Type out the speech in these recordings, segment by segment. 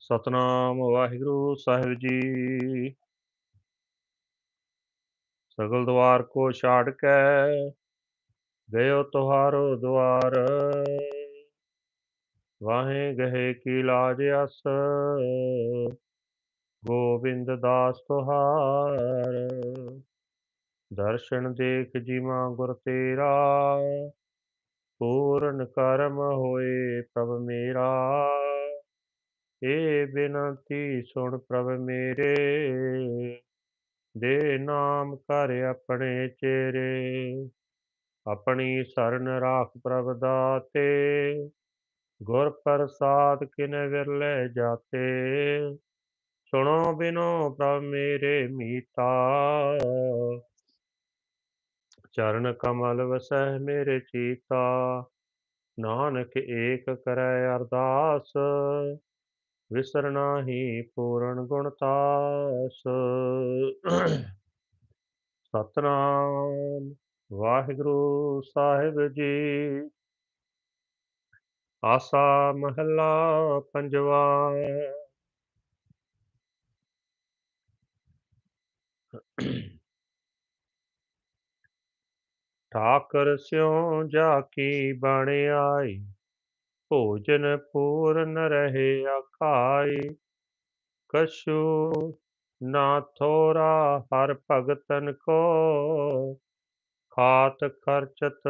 ਸਤਨਾਮ ਵਾਹਿਗੁਰੂ ਸਾਹਿਬ ਜੀ। ਸਗਲ ਦਵਾਰ ਕੋ ਛਾੜ ਕੇ ਗਇਓ ਤੁਹਾਰੋ ਦਵਾਰ। ਵਾਹੇ ਗਹੇ ਕੀ ਲਾਜ ਅਸ। ਗੋਬਿੰਦ ਦਾਸ ਤੁਹਾਰ, ਦਰਸ਼ਨ ਦੇਖ ਜੀਵਾ ਗੁਰ ਤੇਰਾ, ਪੂਰਨ ਕਰਮ ਹੋਏ ਪ੍ਰਭ ਮੇਰਾ। ਏ ਬਿਨਤੀ ਸੁਣ ਪ੍ਰਭ ਮੇਰੇ, ਦੇ ਨਾਮ ਕਰ ਆਪਣੇ ਚੇਰੇ। ਆਪਣੀ ਸਰਨ ਰਾਖ ਪ੍ਰਭ ਦਾਤੇ ਗੁਰ ਪ੍ਰਸਾਦ ਕਿਨ ਵਿਰਲੇ ਜਾਤੇ, ਸੁਣੋ ਬਿਨੋ ਪ੍ਰਭ ਮੇਰੇ ਮੀਤਾ। ਚਰਨ ਕਮਲ ਵਸਹਿ ਮੇਰੇ ਚੀਤਾ, ਨਾਨਕ ਏਕ ਕਰੈ ਅਰਦਾਸ ਵਿਸਰਨਾ ਹੀ ਪੂਰਨ ਗੁਣ ਤਾਸ। ਸਤਨਾਮ ਵਾਹਿਗੁਰੂ ਸਾਹਿਬ ਜੀ। ਆਸਾ ਮਹੱਲਾ ਪੰਜਵਾ। ਠਾਕਰ ਸਿਉ ਜਾ ਕੀ ਬਣ ਆਈ, ਭੋਜਨ ਪੂਰਨ ਰਹੇ ਆਖਾਈ ਕਛੂ ਨਾ ਥੋਰਾ ਹਰ ਭਗਤਨ ਕੋ, ਖਾਤ ਖਰਚਤ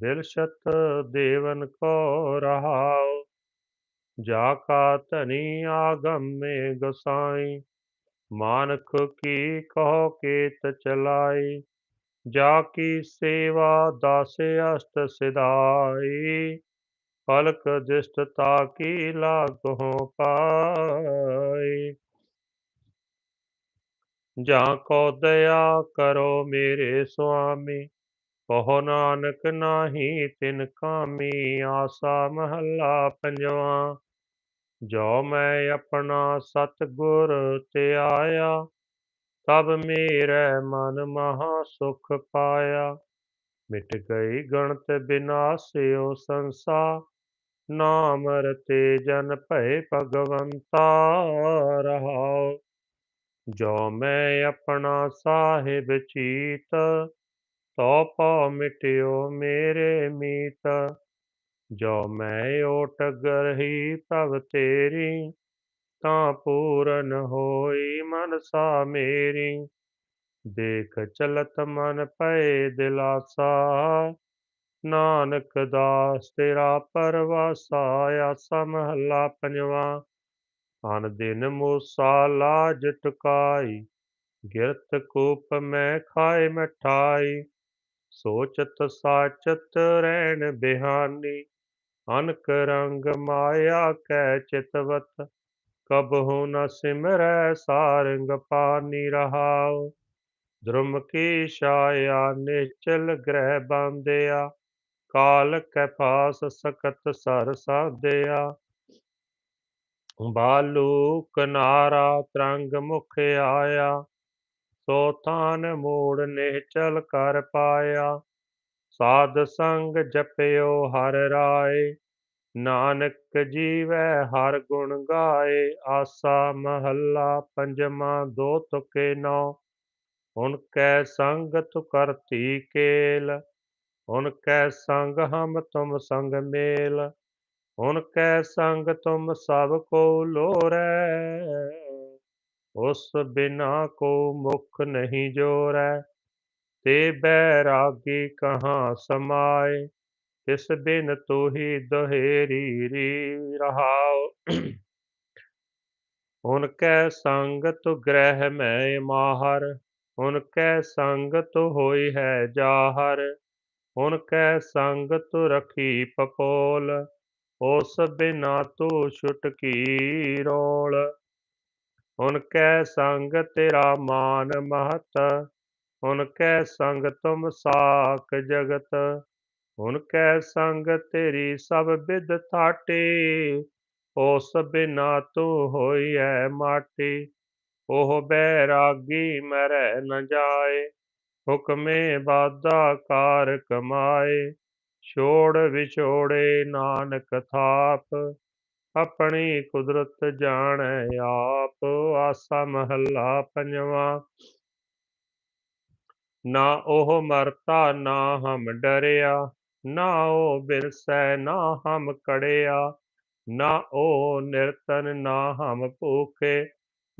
ਦਿਲਸ਼ਤ ਦੇਵਨ ਕੋ ਰਹਾਉ ਜਾ ਕਾ ਧਨੀ ਆਗਮ ਮੇ ਗਸਾਈ ਮਾਨਖ ਕੀ ਕਹੋ ਕੇਤ ਚਲਾਈ ਜਾ ਕੀ ਸੇਵਾ ਦਾਸ ਅਸ਼ਟ ਸਿਧਾਈ ਪਲਕ ਦਿਸ਼ਟਤਾ ਕੀ ਲਾਗੋ ਪਾਈ ਜਾਂ ਕੋ ਦਇਆ ਕਰੋ ਮੇਰੇ ਸੁਆਮੀ ਕਹੋ ਨਾਨਕ ਨਾਹੀ, ਤਿਨ ਕਾਮੀ ਆਸਾ ਮਹੱਲਾ ਪੰਜਵਾ। ਜੋ ਮੈਂ ਆਪਣਾ ਸਤਗੁਰ ਤੇ ਆਇਆ ਤਬ ਮੇਰੇ ਮਨ ਮਹਾ ਸੁਖ ਪਾਇਆ। ਮਿਟ ਗਈ ਗਣਤ ਬਿਨਾਸਿਓ ਸੰਸਾ, ਨਾਮ ਰਤੇ ਜਨ ਭਏ ਭਗਵੰਤਾ ਰਹਾਉ। ਜੋ ਮੈਂ ਆਪਣਾ ਸਾਹਿਬ ਚੀਤ ਤੋ ਪਉ ਮਿਟਿਓ ਮੇਰੇ ਮੀਤ, ਜੋ ਮੈਂ ਓਟ ਗਰਹੀ ਪ੍ਰਭ ਤੇਰੀ, ਤਾਂ ਪੂਰਨ ਹੋਈ ਮਨਸਾ ਮੇਰੀ। ਦੇਖ ਚਲਤ ਮਨ ਪਏ ਦਿਲਾਸਾ, ਨਾਨਕ ਦਾਸ ਤੇਰਾ ਪਰਵਾਸਾ ਆਸਾ ਮਹੱਲਾ ਪੰਜਵਾ। ਅਨ ਦਿਨ ਮੂਸਾ ਲਾਜ ਟੁਕਾਈ, ਗਿਰਤ ਕੂਪ ਮੈਂ ਖਾਏ ਮਠਾਈ। ਸੋਚਤ ਸਾਚਤ ਰਹਿਣ ਬਿਹਾਨੀ, ਅਨਕ ਰੰਗ ਮਾਇਆ ਕੈ ਚਿਤਵਤ ਕਬਹੁ ਨ ਸਿਮਰੈ ਸਾਰੰਗ ਪਾਨੀ ਰਹਾਉ। ਧਰਮ ਕੀ ਛਾਇਆ ਨਿਚਲ ਗ੍ਰਹਿ ਬੰਦਿਆ, ਕਾਲ ਕੈ ਪਾਸ ਸਕਤ ਸਰ ਸਾਧਿਆ। ਬਾਲੂ ਕਨਾਰਾ ਤਰੰਗ ਮੁਖ ਆਇਆ ਸੋ ਤਾਨ ਮੂੜ ਨਿਹਚਲ ਕਰ ਪਾਇਆ। ਸਾਧ ਸੰਗ ਜਪਿਓ ਹਰ ਰਾਏ। ਨਾਨਕ ਜੀਵੈ ਹਰ ਗੁਣ ਗਾਏ। ਆਸਾ ਮਹੱਲਾ ਪੰਜਵਾਂ ਦੋ ਤੁਕੇ ਨੌ। ਹੁਣ ਕੈ ਸੰਗ ਤੁ ਕਰਤੀ ਕੇਲ। ਹੁਣ ਕੈ ਸੰਗ ਹਮ ਤੁਮ ਸੰਗ ਮੇਲ। ਹੁਣ ਕੈ ਸੰਗ ਤੁਮ ਸਭ ਕੋ ਲੋਰੈ। ਉਸ ਬਿਨਾ ਕੋ ਮੁਖ ਨਹੀਂ ਜੋਰੈ। ਤੇ ਬੈਰਾਗੀ ਕਹਾ ਸਮਾਏ, ਤਿਸ ਬਿਨ ਤੋਹੀ ਦਹੇਰੀ ਰੀ ਰਹਾਉ। ਹੁਣ ਕੈ ਸੰਗ ਗ੍ਰਹਿ ਮੈਂ ਮਾਹਰ, ਹੁਣ ਕੈ ਸੰਗਤ ਹੋਈ ਹੈ ਜਾਹਰ, ਹੁਣ ਕੈ ਸੰਗਤ ਰਖੀ ਪਪੋਲ, ਉਸ ਬਿਨਾ ਤੂ ਛੁਟਕੀ ਰੋਲ। ਹੁਣ ਕੈ ਸੰਗ ਤੇਰਾ ਮਾਨ ਮਹਤ, ਹੁਣ ਕੈ ਸੰਗ ਤੁਮ ਸਾਕ ਜਗਤ, ਹੁਣ ਕੈ ਸੰਗ ਤੇਰੀ ਸਭ ਬਿਦ ਥਾਟੀ, ਉਸ ਬਿਨਾ ਤੂੰ ਹੋਈਐ ਮਾਟੀ, ਉਹ ਬੈਰਾਗੀ ਮਰੈ ਨ ਜਾਏ, ਹੁਕਮੇ ਬਾਦਾ ਕਾਰ ਕਮਾਏ, ਛੋੜ ਵਿਛੋੜੇ ਨਾਨਕ ਥਾਪ ਆਪਣੀ ਕੁਦਰਤ ਜਾਣੈ ਆਪ, ਆਸਾ ਮਹੱਲਾ ਪੰਜਵਾ। ਨਾ ਉਹ ਮਰਤਾ, ਨਾ ਹਮ ਡਰਿਆ, ਨਾ ਉਹ ਬਿਰਸੈ, ਨਾ ਹਮ ਕੜਿਆ। ਨਾ ਉਹ ਨਿਰਤਨ, ਨਾ ਹਮ ਭੂਖੇ,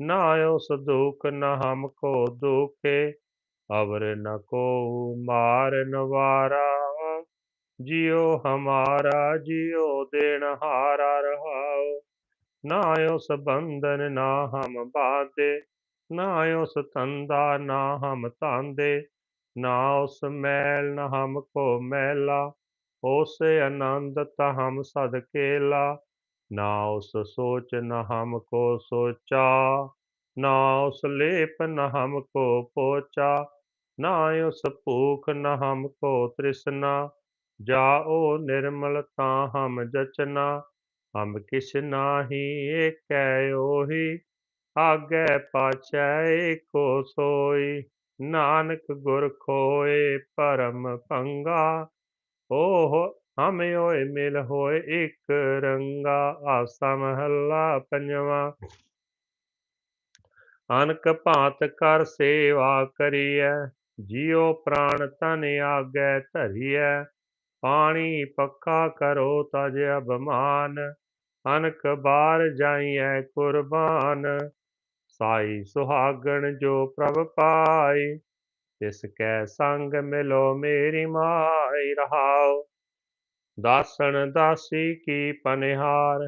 ਨਾ ਉਸ ਦੁਖ, ਨਾ ਹਮ ਕੋ ਦੁਖੇ। ਅਵਰ ਨ ਕੋ ਮਾਰ ਨਵਾਰਾ। ਜਿਉ ਹਮਾਰਾ, ਜਿਉ ਦੇਣ ਹਾਰਾ ਰਹਾਉ। ਨਾ ਉਸ ਬੰਧਨ ਨਾ ਹਮ ਬਾਧੇ, ਨਾ ਉਸ ਤੰਦਾ ਨਾ ਹਮ ਤਾਂਦੇ ਨਾ ਉਸ ਮੈਲ ਨ ਹਮ ਕੋ ਮੈਲਾ ਉਸੇ ਆਨੰਦ ਤ ਹਮ ਸਦ ਕੇਲਾ। ਨਾ ਉਸ ਸੋਚ ਨਾ ਹਮ ਕੋ ਸੋਚਾ, ਨਾ ਉਸ ਲੇਪ ਨਾ ਹਮ ਕੋ ਪੋਚਾ। ਨਾ ਉਸ ਭੂਖ ਨਾ ਹਮ ਕੋ ਤ੍ਰਿਸ਼ਨਾ ਜਾਓ ਨਿਰਮਲ ਤਾਂ ਹਮ ਜਚਨਾ, ਹਮ ਕਿਛ ਨਾਹੀ ਏਕੈ ਓਹੀ, ਆਗੇ ਪਾਛੈ ਏਕੋ ਸੋਈ, ਨਾਨਕ ਗੁਰ ਖੋਏ ਪਰਮ ਭੰਗਾ ਓਹ ਹਮ ਓਏ ਮਿਲ ਹੋਏ ਇਕ ਰੰਗਾ, ਆਸਾ ਮਹੱਲਾ ਪੰਜਵਾ। ਅਨਕ ਭਾਂਤ ਕਰ ਸੇਵਾ ਕਰੀਐ, ਜਿਉ ਪ੍ਰਾਣ ਤਨ ਆਗੇ ਧਰੀਐ ਪਾਣੀ ਪੱਕਾ ਕਰੋ ਤਜ ਅਭਮਾਨ ਅਨਕ ਬਾਰ ਜਾਈਐ ਕੁਰਬਾਨ। ਸਾਈ ਸੁਹਾਗਣ ਜੋ ਪ੍ਰਭ ਪਾਈ ਤਿਸ ਕੈ ਸੰਗ ਮਿਲੋ ਮੇਰੀ ਮਾਈ ਰਹਾਓ ਦਾਸਣ ਦਾਸੀ ਕੀ ਪਨਿਹਾਰ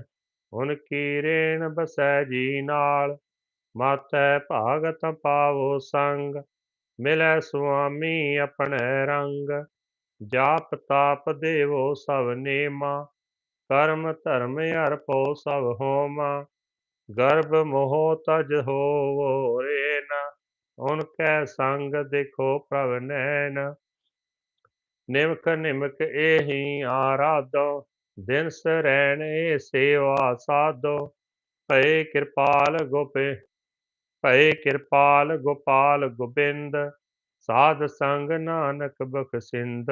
ਹੁਨ ਕੀ ਰੇਣ ਬਸੈ ਜੀ ਨਾਲ। ਮਾਤੈ ਭਾਗਤ ਪਾਵੋ ਸੰਗ, ਮਿਲੈ ਸੁਆਮੀ ਆਪਣੇ ਰੰਗ। ਜਾਪ ਤਾਪ ਦੇਵੋ ਸਭ ਨੇਮਾ, ਕਰਮ ਧਰਮ ਅਰਪੋ ਸਭ ਹੋਮਾ, ਗਰਭ ਮੋਹ ਤਜ ਹੋਵੋ ਰੇਨ ਉਨ ਕੈ ਸੰਗ ਦੇਖੋ ਪ੍ਰਭ ਨੈਣ। ਨਿਮਕ ਨਿਮਕ ਏਹੀ ਆਰਾਧੋ, ਦਿਨ ਸਰੈਣ ਏ ਸੇਵਾ ਸਾਧੋ, ਭਏ ਕਿਰਪਾਲ ਗੋਪੇ, ਭਏ ਕਿਰਪਾਲ ਗੋਪਾਲ ਗੋਬਿੰਦ ਸਾਧ ਸੰਗ ਨਾਨਕ ਬਖਸਿੰਦ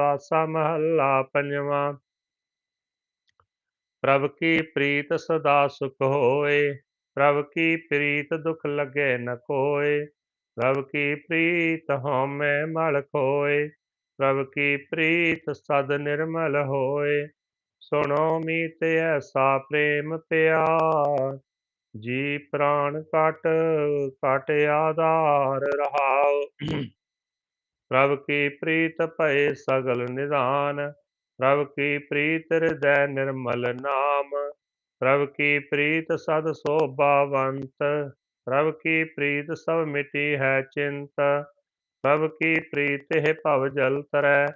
ਆਸਾ ਮਹੱਲਾ ਪੰਜਵਾ। ਪ੍ਰਭ ਕੀ ਪ੍ਰੀਤ ਸਦਾ ਸੁਖ ਹੋਏ, ਪ੍ਰਭ ਕੀ ਪ੍ਰੀਤ ਦੁਖ ਲਗੇ ਨ ਕੋਏ। ਪ੍ਰਭ ਕੀ ਪ੍ਰੀਤ ਹਉਮੈ ਮਲ ਖੋਏ, ਪ੍ਰਭ ਕੀ ਪ੍ਰੀਤ ਸਦ ਨਿਰਮਲ ਹੋਏ। ਸੁਣੋ ਮੀਤ ਐਸਾ ਪ੍ਰੇਮ ਪਿਆਰ ਜੀ ਪ੍ਰਾਣ ਕਟ ਕਟ ਆਧਾਰ ਰਹਾਉ। ਪ੍ਰਭ ਕੀ ਪ੍ਰੀਤ ਭਏ ਸਗਲ ਨਿਦਾਨ ਪ੍ਰਭ ਕੀ ਪ੍ਰੀਤ ਹਿਰਦੈ ਨਿਰਮਲ ਨਾਮ। ਪ੍ਰਭ ਕੀ ਪ੍ਰੀਤ ਸਦ ਸੋਭਾਵੰਤ, ਪ੍ਰਭ ਕੀ ਪ੍ਰੀਤ ਸਭ ਮਿਟੀ ਹੈ ਚਿੰਤ। ਪ੍ਰਭ ਕੀ ਪ੍ਰੀਤ ਹੈ ਭਵ ਜਲ ਤਰੈ,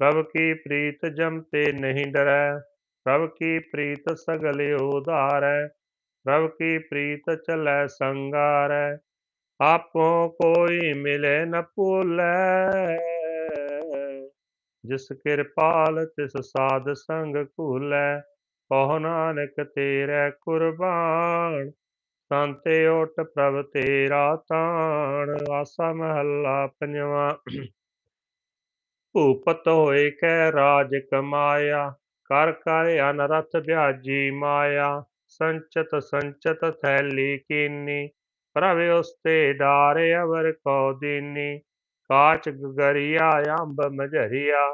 ਪ੍ਰਭ ਕੀ ਪ੍ਰੀਤ ਜਮ ਤੇ ਨਹੀਂ ਡਰੈ। ਪ੍ਰਭ ਕੀ ਪ੍ਰੀਤ ਸਗਲ ਉਧਾਰੈ ਪ੍ਰਭ ਕੀ ਪ੍ਰੀਤ ਚਲੈ ਸੰਗਾਰੈ, ਆਪੋ ਕੋਈ ਮਿਲੇ ਨ ਭੂਲੈ। ਜਿਸ ਕਿਰਪਾਲ ਤਿਸ ਸਾਧ ਸੰਗ ਘੂਲੈ, ਕਹੋ ਨਾਨਕ ਤੇਰੇ ਕੁਰਬਾਨ। ਸੰਤੇ ਓਟ ਪ੍ਰਭ ਤੇਰਾ ਤਾਣ, ਆਸਾ ਮਹੱਲਾ ਪੰਜਵਾ। ਭੂਪਤ ਹੋਏ ਕੈ ਰਾਜ ਕਮਾਇਆ, ਕਰ ਕਰ ਅਨਰਥ ਵਿਆਜੀ ਮਾਇਆ। ਸੰਚਤ ਸੰਚਤ ਥੈਲੀ ਕੀਨੀ ਪ੍ਰਭ ਉਸਤੇ ਡਾਰੇ ਅਵਰ ਕੋ ਦੀਨੀ ਕਾਚ ਗਗਰੀਆ ਅੰਬ ਮਝਰੀਆ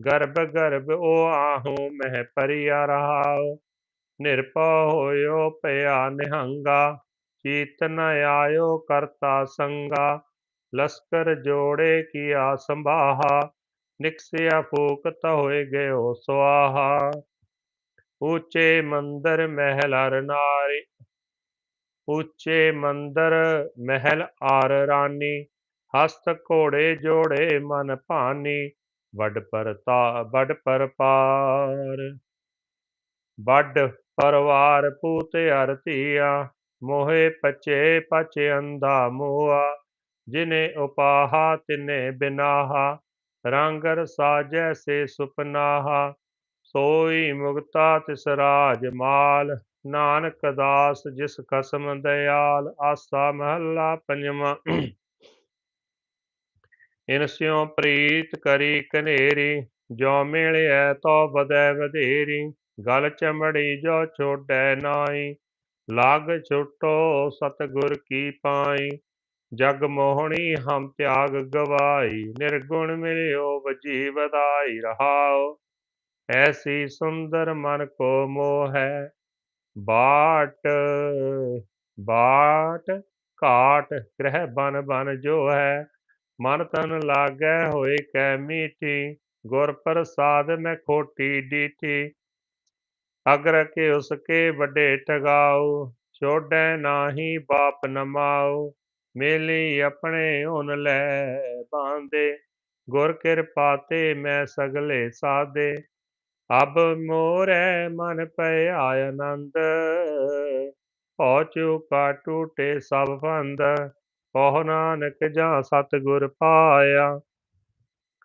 ਗਰਭ ਗਰਭ ਉਹ ਆਹੂ ਮਹਿ ਪਰਿਆ ਰਹਾਉ ਨਿਰਭਉ ਹੋਇਓ ਭਇਆ ਨਿਹੰਗਾ ਚੀਤ ਨ ਆਇਓ ਕਰਤਾ ਸੰਗਾ ਲਸਕਰ ਜੋੜੇ ਕੀਆ ਸੰਭਾਹਾ ਨਿਕਸਿਆ ਫੂਕਤ ਹੋਏ ਗਇਓ ਸਵਾਹਾ ਉੱਚੇ ਮੰਦਰ ਮਹਿਲ ਅਰ ਨਾਰੀ, ਉੱਚੇ ਮੰਦਰ ਮਹਿਲ ਆਰ ਰਾਨੀ, ਹਸਤ ਘੋੜੇ ਜੋੜੇ ਮਨ ਭਾਨੀ, ਵੱਡ ਪਰਤਾ, ਵੱਡ ਪਰਪਾਰ। ਵੱਡ ਪਰਵਾਰ ਪੂਤ ਅਰ ਧੀਆ, ਮੋਹੇ ਪਚੇ ਪਚ ਅੰਧਾ ਮੋਆ, ਜਿਨੇ ਉਪਾਹਾ ਤਿਨੇ ਬਿਨਾਹਾ, ਰੰਗ ਰਸਾ ਜੈਸੇ ਸੁਪਨਾਹਾ ਸੋਈ ਮੁਕਤਾ ਤਿਸ ਰਾਜ ਮਾਲ, ਨਾਨਕ ਦਾਸ ਜਿਸ ਕਸਮ ਦਇਆਲ ਆਸਾ ਮਹੱਲਾ ਪੰਜਵਾਂ। ਇਨਸਿਓ ਪ੍ਰੀਤ ਕਰੀ ਕਨੇਰੀ ਜੋ ਮਿਲਿਐ ਤੋ ਵਧੈ ਵਧੇਰੀ, ਗਲ ਚਮੜੀ ਜੋ ਛੋੜੈ ਨਾਈ ਲਾਗ ਛੁਟੋ ਸਤਗੁਰ ਕੀ ਪਾਈ ਜਗ ਮੋਹਣੀ ਹਮ ਤਿਆਗ ਗਵਾਈ ਨਿਰਗੁਣ ਮਿਲਿਓ ਵਜੀ ਵਧਾਈ ਰਹਾਓ ਐਸੀ ਸੁੰਦਰ ਮਨ ਕੋ ਮੋਹ ਹੈ। ਬਾਟ ਬਾਟ, ਘਾਟ ਗ੍ਰਹਿ ਬਨ ਬਨ ਜੋ ਹੈ। ਮਨ ਤਨ ਲਾਗੈ ਹੋਏ ਕੈ ਮੀਠੀ, ਗੁਰ ਪ੍ਰਸਾਦ ਮੈਂ ਖੋਟੀ ਡੀਠੀ। ਅਗਰ ਕੇ ਉਸਕੇ ਵੱਡੇ ਟਗਾਉ ਛੋੜੈ ਨਾਹੀ ਬਾਪ ਨਮਾਓ ਮੇਲੀ ਆਪਣੇ ਓਨ ਲੈ ਬਾਂਦੇ ਗੁਰ ਕਿਰਪਾ ਤੇ ਮੈਂ ਸਗਲੇ ਸਾਦੇ ਅਬ ਮੋਰੇ ਮਨ ਪਏ ਆਨੰਦ ਹੋ ਚੁਕਾ ਟੂਟੇ ਸਭ ਬੰਦ ਕਹੋ ਨਾਨਕ ਜਾਂ ਸਤਿਗੁਰ ਪਾਇਆ।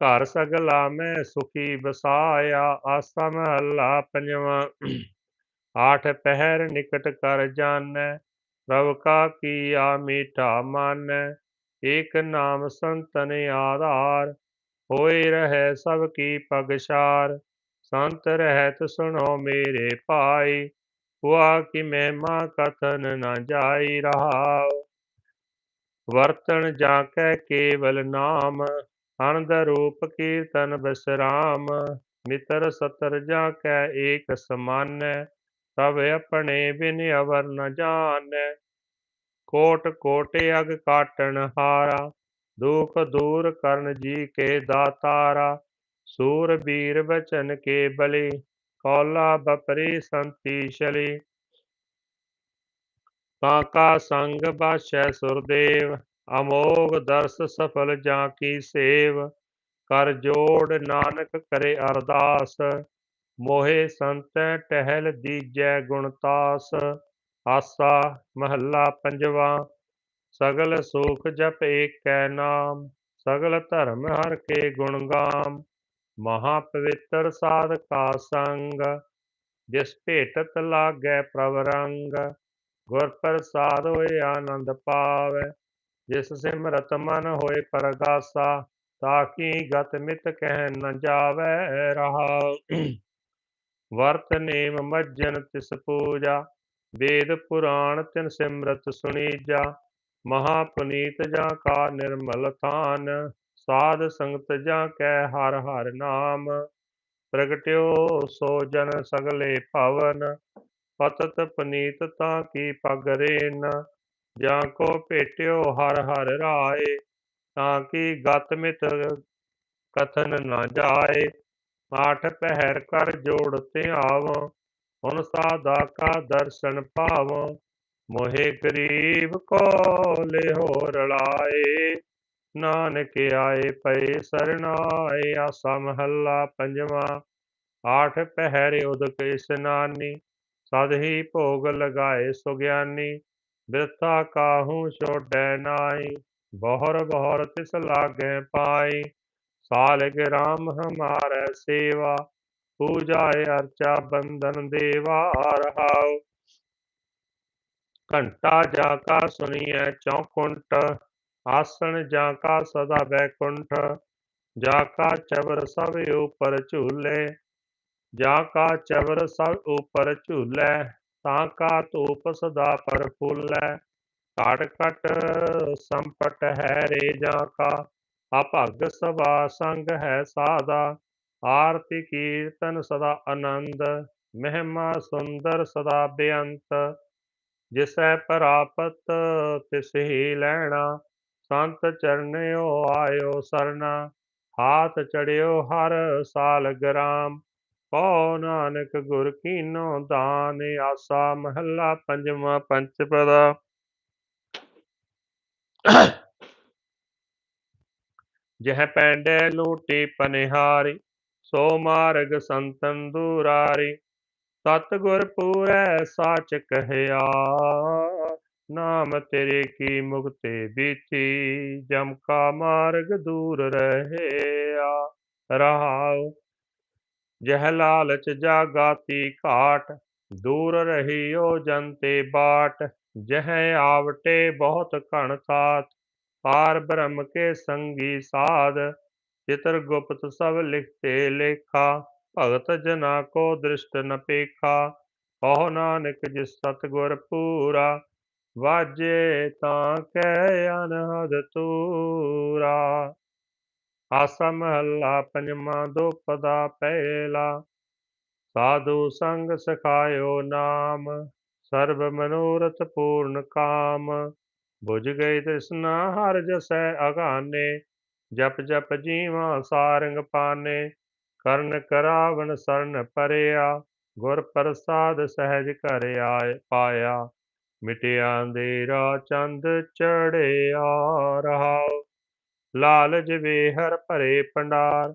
ਘਰ ਸਗਲਾ ਮੈਂ ਸੁਖੀ ਬਸਾਇਆ ਆਸਾ ਮਹੱਲਾ ਪੰਜਵਾਂ। ਆਠ ਪਹਿਰ ਨਿਕਟ ਕਰ ਜਾਣੈ, ਪ੍ਰਭ ਕਾ ਕੀਆ ਮੀਠਾ ਮਨ, ਏਕ ਨਾਮ ਸੰਤਨ ਆਧਾਰ, ਹੋਏ ਰਹੇ ਸਭ ਕੀ ਪਗਸ਼ਾਰ ਸੰਤ ਰਹਿਤ ਸੁਣੋ ਮੇਰੇ ਭਾਈ ਹੁਆ ਕਿ ਮਹਿਮਾ ਕਥਨ ਨਾ ਜਾਈ ਰਹਾਉ। ਵਰਤਣ ਜਾ ਕੈ ਕੇਵਲ ਨਾਮ ਅਨੰਦ ਰੂਪ ਕੀਰਤਨ ਬਿਸਰਾਮ। ਮਿੱਤਰ ਸਤਰ ਜਾ ਕੈ ਏਕ ਸਮਾਨੈ, ਸਭ ਆਪਣੇ ਬਿਨ ਅਵਰ ਨ ਜਾਣੈ। ਕੋਟ ਕੋਟ ਅਗ ਕਾਟਣ ਹਾਰਾ, ਦੁਖ ਦੂਰ ਕਰਨ ਜੀ ਕੇ ਦਾਤਾਰਾ। ਸੂਰਬੀਰ ਬਚਨ ਕੇ ਬਲੀ, ਕੌਲਾ ਬਪਰੀ ਸੰਤੀ ਸ਼ਲੀ ਤਾਂ ਕਾ ਸੰਗ ਬਾਸ਼ੈ ਸੁਰਦੇਵ, ਅਮੋਗ ਦਰਸ ਸਫਲ ਜਾਂ ਕੀ ਸੇਵ। ਕਰ ਜੋੜ ਨਾਨਕ ਕਰੇ ਅਰਦਾਸ, ਮੋਹੇ ਸੰਤ ਟਹਿਲ ਦੀਜੈ ਗੁਣਤਾਸ ਆਸਾ ਮਹੱਲਾ ਪੰਜਵਾ, ਸਗਲ ਸੁਖ ਜਪ ਏਕੈ ਨਾਮ, ਸਗਲ ਧਰਮ ਹਰ ਕੇ ਗੁਣ ਗਾਮ। ਮਹਾ ਪਵਿੱਤਰ ਸਾਧਕਾ ਸੰਗ, ਜਿਸ ਭੇਟਤ ਲਾਗੈ ਪ੍ਰਭ ਰੰਗ ਗੁਰ ਪ੍ਰਸਾਦ ਹੋਏ ਆਨੰਦ ਪਾਵੈ, ਜਿਸ ਸਿਮਰਤ ਮਨ ਹੋਏ ਪਰਗਾਸਾ, ਤਾਕੀ ਗਤ ਮਿਤ ਕਹਿ ਨ ਜਾਵੈ ਰਹਾ। ਵਰਤ ਨੇਮ ਮੱਜਨ ਤਿਸ ਪੂਜਾ, ਵੇਦ ਪੁਰਾਣ ਤਿਨ ਸਿਮਰਤ ਸੁਣੀਜਾ ਮਹਾ ਪੁਨੀਤ ਜਾਂ ਕਾ ਨਿਰਮਲ ਥਾਨ। ਸਾਧ ਸੰਗਤ ਜਾਂ ਕੈ ਹਰ ਹਰ ਨਾਮ, ਪ੍ਰਗਟਿਓ ਸੋ ਜਨ ਸਗਲੇ ਭਵਨ, ਪਤਤ ਪਨੀਤ ਤਾਂ ਕੀ ਪਗਰੇਨ ਜਾਂ ਕੋ ਭੇਟਿਓ ਹਰ ਹਰ ਰਾਏ, ਤਾਂ ਕੀ ਗਤ ਮਿਤ ਕਥਨ ਨਾ ਜਾਏ, ਆਠ ਪਹਿਰ ਕਰ ਜੋੜ ਤੇ ਆਵ ਹੁਣ ਸਾਦਾ ਕਾ ਦਰਸ਼ਨ ਪਾਵ, ਮੋਹਿ ਗਰੀਬ ਕੋ ਲਿਹੋ ਰਲਾਏ। ਨਾਨਕ ਆਏ ਪਏ ਸਰਨਾਏ ਆਸਾ ਮਹੱਲਾ ਪੰਜਵਾਂ, ਆਠ ਪਹਿਰੇ ਉਦਕ ਇਸਨਾਨੀ, ਸਦ ਹੀ ਭੋਗ ਲਗਾਏ ਸੁਗਿਆਨੀ, ਬਿਰਥਾ ਕਾਹੂ ਛੋੜੈ ਨਾਈ ਬਹੁਰ ਬਹੁਰ ਤਿਸ ਲਾਗੈ ਪਾਈ ਸਾਲਗ ਰਾਮ ਹਮਾਰੇ ਸੇਵਾ, ਪੂਜਾ ਅਰਚਾ ਬੰਦਨ ਦੇਵਾ ਰਹਾਉ ਘੰਟਾ ਜਾ ਕਾ ਸੁਣੀਐ ਚੌਕੁੰਟ ਆਸਣ ਜਾਂ ਕਾ ਸਦਾ ਬੈਕੁੰਠ ਜਾ ਕਾ ਚਵਰ ਸਭ ਉਪਰ ਝੂਲੇ ਜਾਂ ਕਾ ਚਵਰ ਸਭ ਉਪਰ ਝੂਲੇ ਤਾਂ ਕਾ ਧੂਪ ਸਦਾ ਪਰ ਫੁੱਲੈ ਘਟ ਘਟ ਸੰਪਟ ਹੈ ਰੇ ਜਾਂ ਕਾ ਅਭਗ ਸਭਾ ਸੰਗ ਹੈ ਸਾਦਾ ਆਰਤੀ ਕੀਰਤਨ ਸਦਾ ਆਨੰਦ ਮਹਿਮਾ ਸੁੰਦਰ ਸਦਾ ਬੇਅੰਤ ਜਿਸੈ ਪ੍ਰਾਪਤ ਤਿਸ ਹੀ ਲੈਣਾ ਸੰਤ ਚਰਨਿਓ ਆਇਓ ਸਰਨਾ, ਹਾਥ ਚੜਿਓ ਹਰ ਸਾਲ ਗ੍ਰਾਮ। ਕੋ ਨਾਨਕ ਗੁਰ ਕੀਨੋ ਦਾਨ, ਆਸਾ ਮਹੱਲਾ ਪੰਜਵਾਂ ਪੰਚ ਪਦਾ ਜਹ ਪੈਂਡੇ ਲੂਟੀ ਪਨਿਹਾਰੀ, ਸੋ ਮਾਰਗ ਸੰਤਨ ਦੂਰਾਰੀ। ਸਤਗੁਰ ਪੂਰੈ ਸਾਚ ਕਹਿਆ। ਨਾਮ ਤੇਰੇ ਕੀ ਮੁਕਤੇ ਬੀਤੀ? ਜਮ ਕਾ ਮਾਰਗ ਦੂਰ ਰਹਿਆ। ਰਹਾਉ, ਜਹ ਲਾਲਚ ਜਾਗਾਤੀ ਘਾਟ। ਦੂਰ ਰਹੀਓ ਜਨਤੇ ਬਾਟ। ਜਹ ਆਵਟੇ ਬਹੁਤ ਘਣ ਸਾਥ। ਪਾਰ ਬ੍ਰਹਮ ਕੇ ਸੰਗੀ ਸਾਧ। ਚਿਤਰ ਗੁਪਤ ਸਭ ਲਿਖਤੇ ਲੇਖਾ। ਭਗਤ ਜਨਾ ਕੋ ਦ੍ਰਿਸ਼ਟ ਨ ਪੇਖਾ। ਕਹੋ ਨਾਨਕ ਜਿਸ ਸਤਗੁਰ ਪੂਰਾ। ਵਾਜੇ ਤਾਂ ਕੈ ਅਨਹਦ ਤੂਰਾ। ਆਸਾ ਮਹੱਲਾ ਪੰਜਵਾਂ ਦੋ ਪਹਿਲਾ। ਸਾਧੂ ਸੰਗ ਸਖਾਇਓ ਨਾਮ, ਸਰਬ ਮਨੋਰਥ ਪੂਰਨ ਕਾਮ। ਬੁਝ ਗਈ ਤ੍ਰਿਸ਼ਨਾ ਹਰ ਜਸੈ ਅਗਾਨੇ, ਜਪ ਜਪ ਜੀਵਾ ਸਾਰੰਗ ਪਾਨੇ। ਕਰਨ ਕਰਾਵਣ ਸਰਨ ਪਰਿਆ, ਗੁਰ ਪ੍ਰਸਾਦ ਸਹਿਜ ਘਰ ਆਏ ਪਾਇਆ। ਮਿਟਿਆ ਅੰਧੇਰਾ ਚੰਦ ਚੜਿਆ ਰਹਾਉ ਲਾਲਜ ਵੇ ਹਰ ਭਰੇ ਪੰਡਾਰ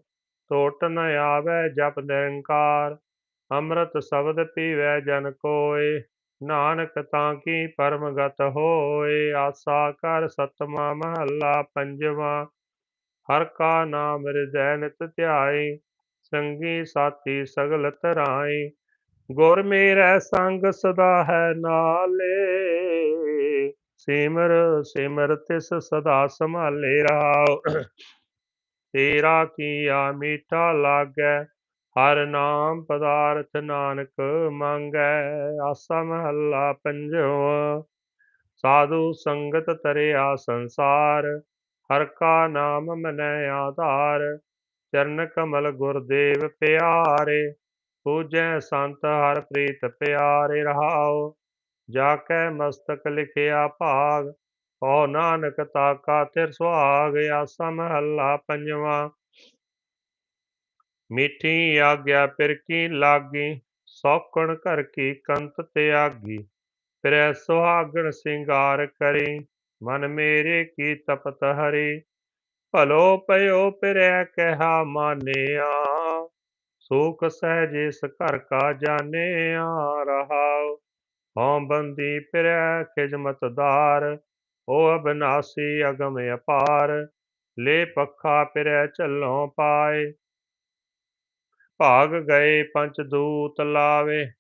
ਟੋਟ ਨ ਆਵੈ ਜਪ ਨਿਰੰਕਾਰ। ਅੰਮ੍ਰਿਤ ਸ਼ਬਦ ਪੀਵੈ ਜਨ ਕੋਏ ਨਾਨਕ ਤਾਂ ਕੀ ਪਰਮਗਤ ਹੋਏ ਆਸਾ ਕਰ ਸਤਮਾ ਮਹੱਲਾ ਪੰਜਵਾ, ਹਰ ਕਾ ਨਾਮ ਹਿਰਦੈ ਨਿਤ ਧਿਆਈ, ਸੰਗੀ ਸਾਥੀ ਸਗਲ ਤਰਾਈ ਗੁਰ ਮੇਰਾ ਸੰਗ ਸਦਾ ਹੈ ਨਾਲੇ, ਸਿਮਰ ਸਿਮਰ ਤਿਸ ਸਦਾ ਸੰਭਾਲੇ ਰਾਉ ਤੇਰਾ ਕੀਆ ਮੀਠਾ ਲਾਗੈ, ਹਰ ਨਾਮ ਪਦਾਰਥ ਨਾਨਕ ਮੰਗੈ, ਆਸਾ ਮਹੱਲਾ ਪੰਜਵਾ ਸਾਧੂ ਸੰਗਤ ਤਰਿਆ ਸੰਸਾਰ, ਹਰ ਕਾ ਨਾਮ ਮਨੈ ਆਧਾਰ, ਚਰਨ ਕਮਲ ਗੁਰਦੇਵ ਪਿਆਰੇ। ਪੂਜੈ ਸੰਤ ਹਰ ਪ੍ਰੀਤ ਪਿਆਰੇ ਰਹਾਉ ਜਾ ਕੈ ਮਸਤਕ ਲਿਖਿਆ ਭਾਗ ਕਹੋ ਨਾਨਕ ਤਾਕਾ ਤਿਰ ਸੁਹਾਗ ਆਸਾ ਮਹੱਲਾ ਪੰਜਵਾ ਮਿੱਠੀ ਆਗਿਆ ਫਿਰ ਕੀ ਲਾਗੀ ਸੌਕਣ ਘਰ ਕੀ ਕੰਤ ਤਿਆਗੀ ਫਿਰੈ ਸੁਹਾਗਣ ਸਿੰਗਾਰ ਕਰੀ ਮਨ ਮੇਰੇ ਕੀ ਤਪਤ ਹਰੀ ਭਲੋ ਪਇਓ ਫਿਰੈ ਕਹਿਆ ਮਾਨਿਆ ਸੂਖ ਸਹਿਜੇ ਸ ਘਰ ਕਾ ਜਾਣਿਆ ਰਹਾਉ। ਹਉ ਬੰਦੀ ਫਿਰੈ ਖਿਜਮਤਦਾਰ ਓ ਅਬਨਾਸੀ ਅਗਮ ਅਪਾਰ। ਲੈ ਪੱਖਾ ਫਿਰੈ ਚੱਲੋਂ ਪਾਏ। ਭਾਗ ਗਏ ਪੰਚ ਦੂਤ ਲਾਵੇ।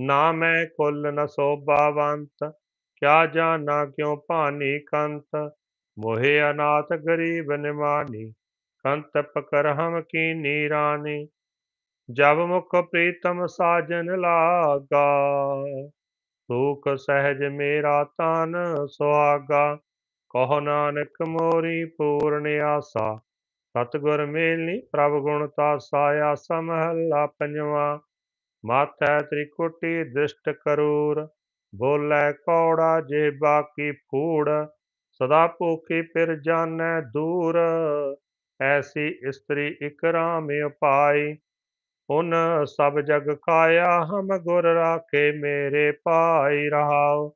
ਨਾ ਮੈਂ ਕੁਲ ਨ ਸੋਭਾਵੰਤ ਕਿਆ ਜਾਣਾ ਕਿਉ ਭਾਨੀ ਕੰਤ। ਮੋਹਿ ਅਨਾਥ ਗਰੀਬ ਨਿਮਾਨੀ। ਕੰਤ ਪਕਰ ਹਮ ਕੀ ਨੀਰਾਨੀ, ਜਬ ਮੁਖ ਪ੍ਰੀਤਮ ਸਾਜਨ ਲਾਗਾ। ਸੂਖ ਸਹਿਜ ਮੇਰਾ ਤਨ ਸੁਹਾਗਾ, ਕਹੋ ਨਾਨਕ ਮੋਰੀ ਪੂਰਨ ਆਸਾ। ਸਤਿਗੁਰ ਮੇਲਨੀ ਪ੍ਰਭ ਗੁਣ ਤਾਸਾ ਆਸਾ ਮਹੱਲਾ ਪੰਜਵਾ। ਮਾਥੈ ਤ੍ਰਿਕੁਟੀ ਦ੍ਰਿਸ਼ਟ ਕਰੂਰ, ਬੋਲੇ ਕੌੜਾ ਜੇ ਬਾਕੀ ਫੂੜ। ਸਦਾ ਭੁਖੀ ਫਿਰ ਜਾਣੈ ਦੂਰ। ਐਸੀ ਇਸਤਰੀ ਇਕਰਾਮ ਉਪਾਈ ਉਨ ਸਭ ਜਗ ਕਾਇਆ, ਹਮ ਗੁਰ ਰਾਖੇ ਮੇਰੇ ਪਾਈ ਰਹਾਉ।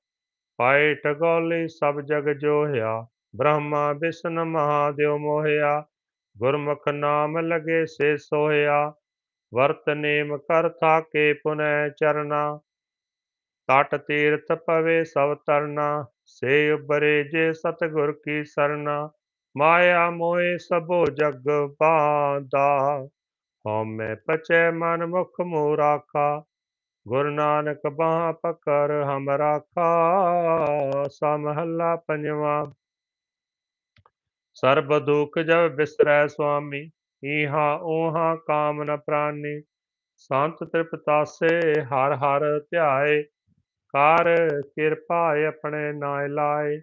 ਪਾਈ ਟਗੋਲੀ ਸਭ ਜਗ ਜੋਹਿਆ, ਬ੍ਰਹਮਾ ਵਿਸ਼ਨ ਮਹਾਦੇਵ ਮੋਹਿਆ। ਗੁਰਮੁਖ ਨਾਮ ਲਗੇ ਸੇ ਸੋਹਿਆ, ਵਰਤ ਨੇਮ ਕਰ ਥਾਕੇ ਪੁਨੈ ਚਰਨਾ। ਤਟ ਤੀਰਥ ਪਵੇ ਸਭ ਤਰਨਾ, ਸੇ ਉਬਰੇ ਜੇ ਸਤਗੁਰ ਕੀ ਸਰਨਾ। ਮਾਇਆ ਮੋਏ ਸਭੋ ਜਗ ਬਾਂਦਾ ਹਉਮੈ ਪਚੈ ਮਨ ਮੁਖ ਮੋ ਰਾਖਾ ਗੁਰ ਨਾਨਕ ਬਾਹ ਪਕਰ ਹਮ ਰਾਖਾ ਸਮਹੱਲਾ ਪੰਜਵਾ ਸਰਬ ਦੁਖ ਜਬ ਬਿਸਰੈ ਸੁਆਮੀ ਈਹਾ ਓਹਾ ਕਾਮ ਨ ਪ੍ਰਾਨੀ ਸੰਤ ਤ੍ਰਿਪਤਾਸੇ ਹਰ ਹਰ ਧਿਆਏ ਕਰ ਕਿਰਪਾ ਆਪਣੇ ਨਾਇ ਲਾਏ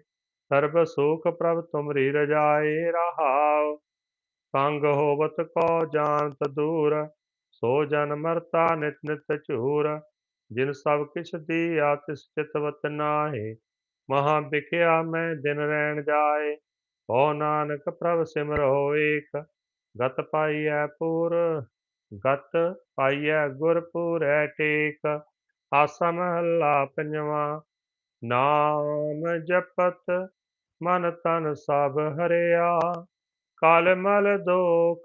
ਸਰਬ ਸੁਖ ਪ੍ਰਭ ਤੁਮਰੀ ਰਜਾਏ ਰਹਾਉ, ਸੰਗ ਹੋਵਤ ਕੋ ਜਾਣਤ ਦੂਰ, ਸੋ ਜਨ ਮਰਤਾ ਨਿਤ ਨਿਤ ਝੂਰ, ਜਿਨ ਸਭ ਕਿਛ ਦੀ ਤਿਸ ਚਿਤਵਤ ਨਾਹੀ, ਮਹਾ ਬਿਖਿਆ ਮੈਂ ਦਿਨ ਰਹਿਣ ਜਾਏ ਓ ਨਾਨਕ ਪ੍ਰਭ ਸਿਮਰੋ ਏਕ ਗਤ ਪਾਈਐ ਪੂਰ, ਗਤ ਪਾਈਐ ਗੁਰ ਪੂਰੈ ਟੇਕ, ਆਸਾ ਮਹੱਲਾ ਪੰਜਵਾ ਨਾਮ ਜਪਤ ਮਨ ਤਨ ਸਭ ਹਰਿਆ, ਕਲ ਮਲ ਦੋਖ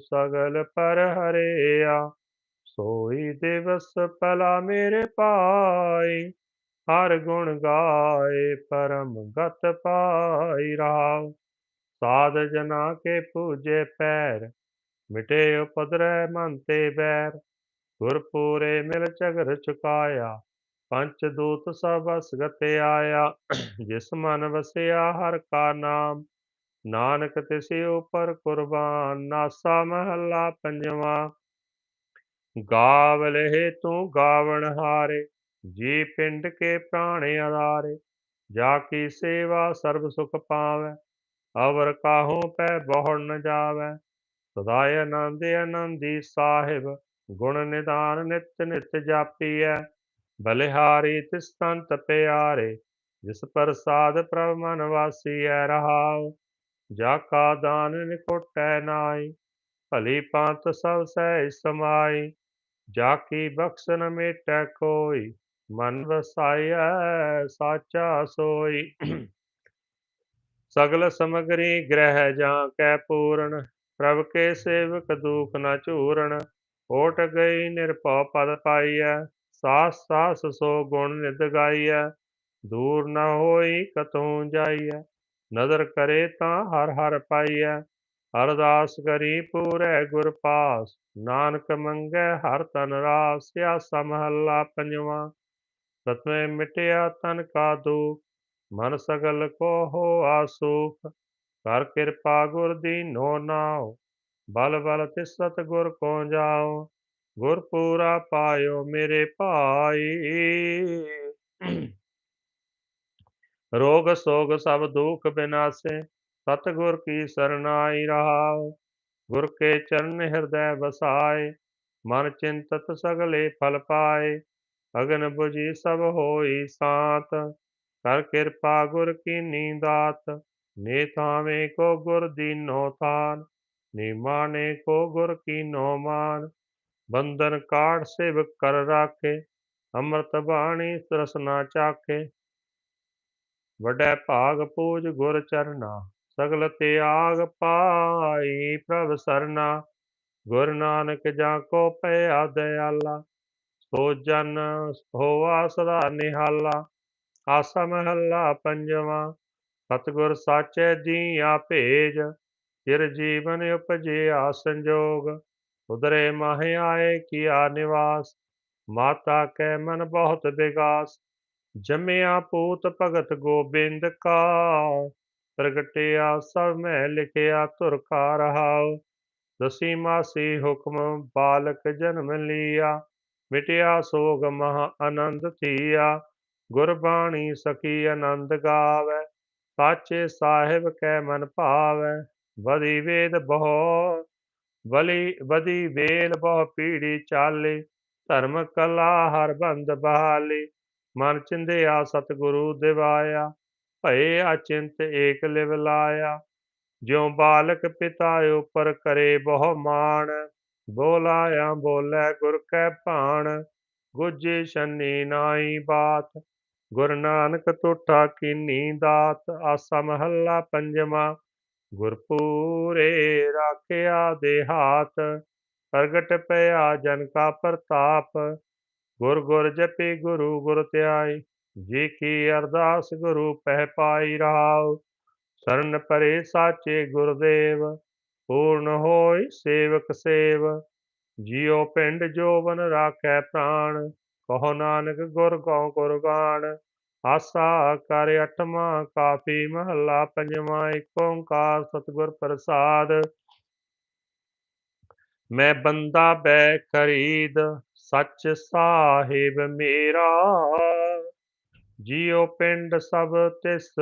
ਸਗਲ ਪਰ ਹਰਿਆ। ਸੋਈ ਦਿਵਸ ਪਲਾ ਮੇਰੇ ਪਾਈ ਹਰ ਗੁਣ ਗਾਏ ਪਰਮ ਗਤ ਪਾਈ ਰਹਾਉ ਸਾਧ ਜਨਾ ਕੇ ਪੂਜੇ ਪੈਰ, ਮਿਟੇ ਉਪਦਰੈ ਮਨ ਤੇ ਬੈਰ ਗੁਰਪੂਰੇ ਮਿਲ ਝਗਰ ਚੁਕਾਇਆ ਪੰਚ ਦੂਤ ਸਭ ਅਸਗਤ ਆਇਆ, ਜਿਸ ਮਨ ਵਸਿਆ ਹਰ ਕਾ ਨਾਮ। ਨਾਨਕ ਤਿਸਿ ਉਪਰ ਕੁਰਬਾਨ, ਨਾਸਾ ਮਹੱਲਾ ਪੰਜਵਾ। ਗਾਵ ਲਹਿ ਤੂੰ ਗਾਵਣ ਹਾਰੇ, ਜੀ ਪਿੰਡ ਕੇ ਪ੍ਰਾਣ ਆਧਾਰੇ ਜਾ ਕੀ ਸੇਵਾ ਸਰਬ ਸੁਖ ਪਾਵੈ, ਅਵਰ ਕਾਹੂ ਪੈ ਬਹੁੜ ਨ ਜਾਵੈ। ਸਦਾਇ ਆਨੰਦ, ਆਨੰਦੀ ਸਾਹਿਬ, ਗੁਣ ਨਿਦਾਨ ਨਿਤ ਨਿਤ ਜਾਪੀਐ। ਬਲਿਹਾਰੀ ਤਿਸ ਸੰਤ ਪਿਆਰੇ ਜਿਸ ਪ੍ਰਸਾਦ ਪ੍ਰਭ ਮਨ ਵਾਸੀਐ ਰਹਾਉ, ਜਾ ਕਾ ਦਾਨ ਨਿਕੋਟੈ ਨਾਈ ਭਲੀ ਪੰਤ ਸਭ ਸਹਿ ਸਮਾਈ ਜਾ ਕੀ ਬਖਸ਼ ਨ ਮੇਟੈ ਕੋਈ, ਮਨ ਵਸਾਈਐ ਸਾਚਾ ਸੋਈ। ਸਗਲ ਸਮਗਰੀ ਗ੍ਰਹਿ ਜਾਂ ਕੈ ਪੂਰਨ, ਪ੍ਰਭ ਕੇ ਸੇਵਕ ਦੁਖ ਨ ਝੂਰਨ, ਓਟ ਗਈ ਨਿਰਭਉ ਪਦ ਪਾਈਐ ਸਾਸ ਸਾਸ ਸੋ ਗੁਣ ਨਿਦ ਗਾਈਐ, ਦੂਰ ਨਾ ਹੋਈ ਕਤਹੂ ਜਾਈਐ ਨਦਰ ਕਰੇ ਤਾਂ ਹਰ ਹਰ ਪਾਈਐ, ਅਰਦਾਸ ਕਰੀ ਪੂਰੈ ਗੁਰ ਪਾਸ, ਨਾਨਕ ਮੰਗੈ ਹਰ ਤਨ ਰਾਸ ਆਸਾ ਮਹੱਲਾ ਪੰਜਵਾ ਸਤਵੇਂ ਮਿਟਿਆ ਤਨ ਕਾ ਦੁਖ, ਮਨ ਸਗਲ ਕੋ ਹੋ ਆਸੂਖ, ਕਰ ਕਿਰਪਾ ਗੁਰ ਦੀਨੋ ਨਾਉ, ਬਲ ਬਲ ਤਿਸ ਸਤ ਗੁਰ ਕੋ ਜਾਓ ਗੁਰ ਪੂਰਾ ਪਾਇਓ ਮੇਰੇ ਭਾਈ। ਰੋਗ ਸੋਗ ਸਭ ਦੁਖ ਬਿਨਾਸੇ, ਸਤਗੁਰ ਕੀ ਸਰਨਾਈ ਰਹਾਉ ਗੁਰ ਕੇ ਚਰਨ ਹਿਰਦੈ ਵਸਾਏ, ਮਨ ਚਿੰਤਤ ਸਗਲੇ ਫਲ ਪਾਏ। ਅਗਨ 부ਜੀ ਸਭ ਹੋਈ ਸਾਤ, ਕਰ ਕਿਰਪਾ ਗੁਰ ਕੀ ਨੀਂਦਾਤ। ਨੇ ਥਾਵੇਂ ਕੋ ਗੁਰ ਦੀਨੋ ਥਾਨ, ਨੀ ਮਾਨੇ ਕੋ ਗੁਰ ਕੀ ਨੋ ਮਾਨ। ਬੰਧਨ ਕਾਟ ਸੇਵਕ ਕਰ ਰਾਖੇ, ਅੰਮ੍ਰਿਤ ਬਾਣੀ ਰਸਨਾ ਚਾਖੇ। ਵਡੈ ਭਾਗ ਪੂਜ ਗੁਰ ਚਰਨਾ, ਸਗਲ ਤਿਆਗ ਪਾਈ ਪ੍ਰਭ ਸਰਨਾ। ਗੁਰ ਨਾਨਕ ਜਾਂ ਕੋ ਪਿਆ ਦਇਆਲਾ ਸੋ ਜਨ ਹੋਆ ਸਦਾ ਨਿਹਾਲਾ। ਆਸਾ ਮਹੱਲਾ ਪੰਜਵਾ, ਸਤਗੁਰ ਸਾਚੇ ਜੀਆ ਭੇਜ, ਚਿਰ ਜੀਵਨ ਉਪਜਿਆ ਸੰਜੋਗ। ਉਦਰੇ ਮਾਹਿ ਆਏ ਕੀਆ ਨਿਵਾਸ, ਮਾਤਾ ਕੈ ਮਨ ਬਹੁਤ ਵਿਗਾਸ ਜਮਿਆ ਪੂਤ ਭਗਤ ਗੋਬਿੰਦ ਕਾ ਪ੍ਰਗਟਿਆ ਸਭ ਮੈਂ ਲਿਖਿਆ ਤੁਰ ਕਾ ਰਹਾਉ, ਦਸੀ ਮਾਸੀ ਹੁਕਮ ਬਾਲਕ ਜਨਮ ਲਿਆ, ਮਿਟਿਆ ਸੋਗ ਮਹਾ ਆਨੰਦ ਥੀਆ ਗੁਰਬਾਣੀ ਸਖੀ ਆਨੰਦ ਗਾਵੇ ਸਾਚੇ ਸਾਹਿਬ ਕੈ ਮਨ ਭਾਵੈ ਵਦੀ ਵੇਦ ਬਹੁ ਵਲੀ ਵਧੀ ਵੇਲ ਬਹੁ ਪੀੜੀ ਚਾਲੇ, ਧਰਮ ਕਲਾ ਹਰ ਬੰਦ ਬਹਾਲੀ। ਮਨ ਚਿੰਦਿਆ ਸਤਿਗੁਰੂ ਦਿਵਾਇਆ, ਭਏ ਅਚਿੰਤ ਏਕ ਲਿਵ ਲਾਇਆ। ਜਿਉ ਬਾਲਕ ਪਿਤਾ ਉਪਰ ਕਰੇ ਬਹੁ ਮਾਣ, ਬੋਲਾਇਆ ਬੋਲੇ ਗੁਰ ਕੈ ਭਾਣ। ਗੁਜੇ ਛੰਨੀ ਨਾਈ ਬਾਤ, ਗੁਰ ਨਾਨਕ ਟੋਟਾ ਕੀਨੀ ਦਾਤ। ਆਸਾ ਮਹੱਲਾ ਪੰਜਵਾ ਗੁਰਪੂਰੇ ਰਾਖਿਆ ਦੇਹਾਤ ਪ੍ਰਗਟ ਪਿਆ ਜਨ ਕਾ ਪ੍ਰਤਾਪ। ਗੁਰ ਗੁਰ ਜਪੀ ਗੁਰੂ ਗੁਰ ਧਿਆਈ ਜੀ ਕੀ ਅਰਦਾਸ ਗੁਰੂ ਪਹਿ ਪਾਈ ਰਹਾਉ। ਸਰਨ ਪਰੇ ਸਾਚੇ ਗੁਰਦੇਵ, ਪੂਰਨ ਹੋਏ ਸੇਵਕ ਸੇਵ। ਜਿਉ ਪਿੰਡ ਜੋਵਨ ਰਾਖੈ ਪ੍ਰਾਣ, ਕਹੋ ਨਾਨਕ ਗੁਰ ਗਉ ਗੁਰਬਾਣ ਆਸਾ ਕਰ ਅਠਮਾ ਕਾਫੀ ਮਹੱਲਾ, ਪੰਜਵਾਂ ਏਕ ਓੰਕਾਰ ਸਤਿਗੁਰ ਪ੍ਰਸਾਦ। ਮੈਂ ਬੰਦਾ ਬੈ ਖਰੀਦ, ਸੱਚ ਸਾਹਿਬ ਮੇਰਾ। ਜਿਉ ਪਿੰਡ ਸਭ ਤਿਸ